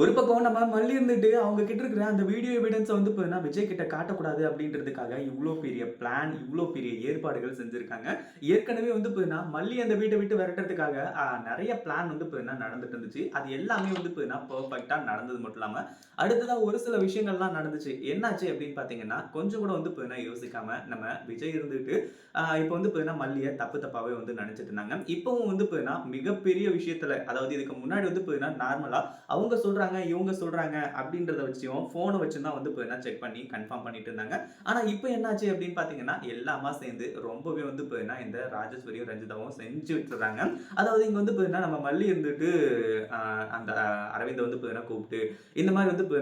ஒரு பக்கம் நம்ம மல்லி இருந்துட்டு அவங்க கிட்ட இருக்கிற அந்த வீடியோ எவிடன்ஸை வந்து பார்த்தீங்கன்னா விஜய் கிட்ட காட்டக்கூடாது அப்படின்றதுக்காக இவ்வளோ பெரிய பிளான் இவ்வளோ பெரிய ஏற்பாடுகள் செஞ்சுருக்காங்க. ஏற்கனவே வந்து பார்த்தீங்கன்னா மல்லி அந்த வீட்டை விட்டு விரட்டுறதுக்காக நிறைய பிளான் வந்து பார்த்தீங்கன்னா நடந்துட்டு இருந்துச்சு. அது எல்லாமே வந்து இப்போ பர்ஃபெக்டாக நடந்தது மட்டும் இல்லாமல் அடுத்ததாக ஒரு சில விஷயங்கள்லாம் நடந்துச்சு. என்னாச்சு அப்படின்னு பார்த்தீங்கன்னா கொஞ்சம் கூட வந்து பார்த்தீங்கன்னா யோசிக்காம நம்ம விஜய் இருந்துட்டு இப்போ வந்து பார்த்தீங்கன்னா மல்லியை தப்பு தப்பாகவே வந்து நினச்சிட்டு இருந்தாங்க. இப்போவும் வந்து பார்த்தீங்கன்னா மிகப்பெரிய விஷயத்தில் அதாவது இதுக்கு முன்னாடி வந்து பார்த்தீங்கன்னா நார்மலாக அவங்க சொல்கிற சொல்கிறாங்க இவங்க சொல்றாங்க அப்படின்றத வச்சும் ஃபோனை வச்சு தான் வந்து இப்போ என்ன செக் பண்ணி கன்ஃபார்ம் பண்ணிட்டு இருந்தாங்க. ஆனா இப்போ என்னாச்சு அப்படின்னு பாத்தீங்கன்னா எல்லாமா சேர்ந்து ரொம்பவே வந்து இப்போ இந்த ராஜேஸ்வரியும் ரஞ்சிதாவும் செஞ்சு விட்டுறாங்க. அதாவது இங்க வந்து இப்போ நம்ம மல்லி இருந்துட்டு ஆஹ், அந்த அரவிந்தை வந்து இப்போ கூப்பிட்டு இந்த மாதிரி வந்து இப்போ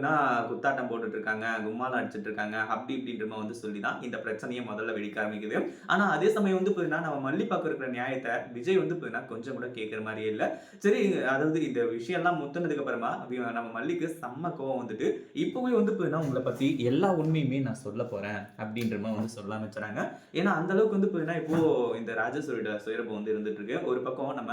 குத்தாட்டம் போட்டுட்டு இருக்காங்க கும்மாலம் அடிச்சிட்டு இருக்காங்க அப்படி இப்படின்ற வந்து சொல்லி தான் இந்த பிரச்சனையை முதல்ல வெடிக்க ஆரம்பிக்குது. ஆனா அதே சமயம் வந்து இப்போ நம்ம மல்லி பார்க்க இருக்கிற நியாயத்தை விஜய் வந்து இப்போ கொஞ்சம் கூட கேட்குற மாதிரியே இல்லை. சரி அதாவது இந்த விஷயம்லாம் முத்துனதுக்கு அப்புறமா நம்ம மல்லிக்கு செம்ம கோவம் வந்துட்டு இப்போவே வந்து இப்போ உங்களை பத்தி எல்லா உண்மையுமே நான் சொல்ல போறேன் அப்படின்ற மாதிரி வந்து சொல்ல ஆரம்பிச்சுறாங்க. ஏன்னா அந்த அளவுக்கு வந்து இப்போ இப்போ இந்த ராஜேஸ்வரியோட சுயரபம் வந்து இருந்துட்டு இருக்கு ஒரு பக்கம் நம்ம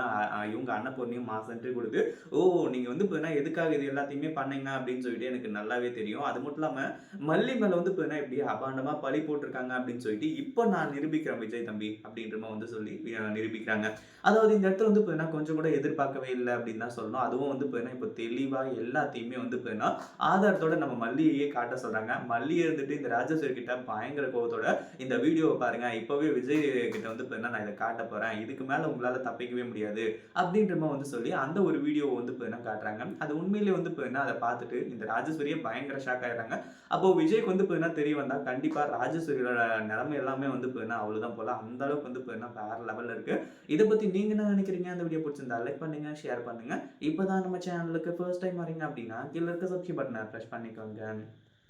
இவங்க அன்னபூர்ணியும் மாசன்ட்டு கொடுத்து ஓ நீங்க வந்து இப்போ எதுக்காக இது எல்லாத்தையுமே பண்ணீங்க? அப்படின்னு சொல்லிட்டு எனக்கு நல்லாவே தெரியும். அது மட்டும் இல்லாம மல்லி மேல வந்து இப்போ இப்படி அபாண்டமா பழி போட்டிருக்காங்க அப்படின்னு சொல்லிட்டு இப்போ நான் நிரூபிக்கிறேன் விஜய் தம்பி அப்படின்ற மாதிரி வந்து சொல்லி நிரூபிக்கிறாங்க. அதாவது இந்த இடத்துல வந்து இப்போ கொஞ்சம் கூட எதிர்பார்க்கவே இல்லை அப்படின்னு தான் சொல்லணும். அதுவும் வந்து இப்போ இப்போ தெளிவா எல்லாத்தையுமே வந்து இப்போ ஆதாரத்தோட நம்ம மல்லியையே காட்ட சொல்றாங்க. மல்லி இருந்துட்டு இந்த ராஜேஸ்வரி கிட்ட பயங்கர கோவத்தோட இந்த வீடியோவை பாருங்க. இப்பவே விஜய் கிட்ட வந்து இப்போ நான் இதை காட்ட போறேன். இதுக்கு மேல உங்களால தப்பிக்கவே முடியாது அப்படின்ற மாதிரி வந்து சொல்லி அந்த ஒரு வீடியோவை வந்து இப்போ என்ன காட்டுறாங்க. அது உண்மையிலேயே வந்து இப்போ என்ன அதை பார்த்துட்டு இந்த ராஜேஸ்வரியே பயங்கர ஷாக் ஆயிடுறாங்க. அப்போ விஜய்க்கு வந்து இப்போ என்ன தெரிய வந்தா கண்டிப்பா ராஜேஸ்வரியோட நிலைமை எல்லாமே வந்து பார்த்தீங்கன்னா என்ன அவ்வளவுதான் போல. அந்த அளவுக்கு வந்து இப்போ என்ன வேற லெவல்ல இருக்கு. இதை பத்தி நீங்க என்ன நினைக்கிறீங்க? அந்த வீடியோ பிடிச்சிருந்தா லைக் பண்ணுங்க ஷேர் பண்ணுங்க. இப்போதான் நம்ம சேனலுக்கு ஃபர்ஸ்ட் டைம் வரீங்க அப்படின்னா கீழே இருக்க சப்ஸ்கிரைப் பட்டனை ப்ரெஸ் பண்ணிக்கோங்க